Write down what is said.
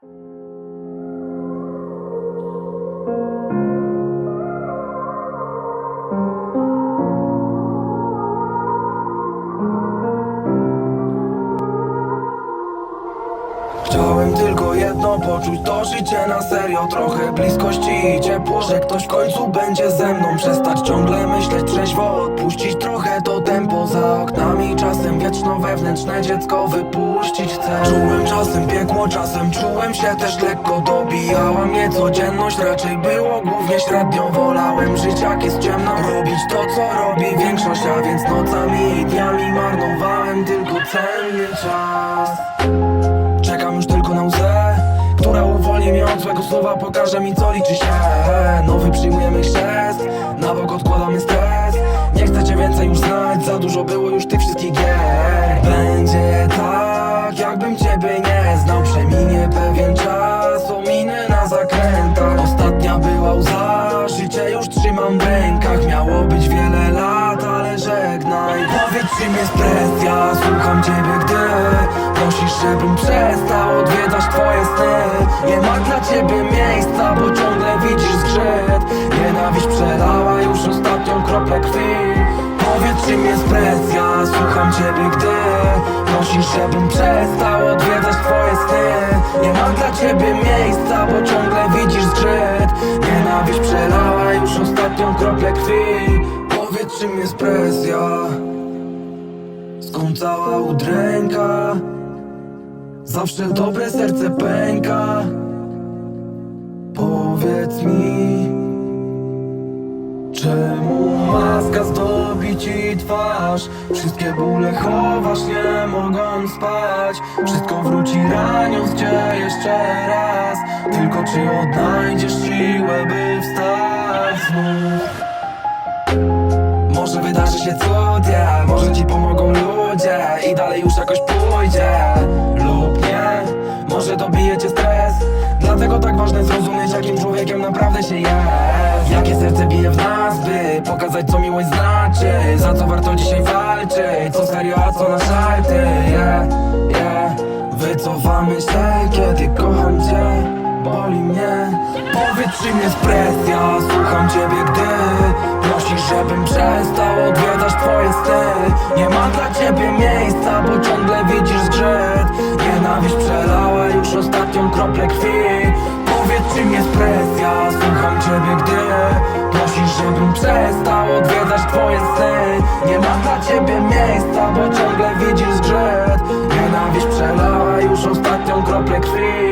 Chciałem tylko jedno poczuć to życie na serio Trochę bliskości i ciepło, że ktoś w końcu będzie ze mną. Przestać ciągle myśleć trzeźwo, odpuścić trochę to tempo. Za oknami czasem wieczno wewnętrzne dziecko wypuścić chcę Czułem czasem piekło, czasem czułem się też lekko Dobijała mnie codzienność, raczej było głównie średnio. Wolałem żyć jak jest ciemno, robić to co robi większość A więc nocami i dniami marnowałem tylko cenny czas. Czekam już tylko na łzę Która uwolni mnie od złego słowa Pokaże mi co liczy się. Nowy przyjmujemy chrzest Na bok odkładamy stres. Nie chcecie więcej już znać Za dużo było już tych wszystkich gier. Będzie tak Jakbym ciebie nie znał Przeminie pewien czas Ominę na zakrętach. Ostatnia była łza Życie już trzymam w rękach. Miało być wiele lat Ale żegnaj. Powiedz czym jest presja? Słucham ciebie gdy Prosisz żebym przestał odwiedzać twoje sny. Nie ma dla ciebie miejsca Bo ciągle widzisz zgrzyt. Nienawiść przelała już ostatnią kroplę krwi. Powiedz czym jest presja? Słucham ciebie Prosisz żebym przestał odwiedzać twoje sny. Nie ma dla ciebie miejsca Bo ciągle widzisz zgrzyt. Nienawiść przelała już ostatnią kroplę krwi. Powiedz czym jest presja? Skąd cała udręka? Zawsze dobre serce pęka. Powiedz mi Czemu maska zdobi ci twarz? Wszystkie bóle chowasz, nie mogą spać. Wszystko wróci raniąc cię jeszcze raz. Tylko czy odnajdziesz siłę, by wstać może wydarzy się cud, yeah. Może ci pomogą ludzie I dalej już jakoś pójdzie. Lub nie Może dobije cię stres. Dlatego tak ważne zrozumieć Jakim człowiekiem naprawdę się jest. Jakie serce bije w nas, Pokazać co miłość znaczy Za co warto dzisiaj walczyć Co serio, a co na szalty. Yeah, yeah. Wycofamy się, kiedy kocham cię Boli mnie. Powiedz czym jest presja Słucham ciebie gdy Prosisz żebym przestał odwiedzać twoje sny. Nie ma dla ciebie miejsca Bo ciągle widzisz zgrzyt. Nienawiść przelała już ostatnią kroplę krwi. Powiedz czym jest presja Słucham ciebie gdy żebym przestał odwiedzać twoje sny. Nie ma dla ciebie miejsca Bo ciągle widzisz zgrzyt Nienawiść przelała już ostatnią kroplę krwi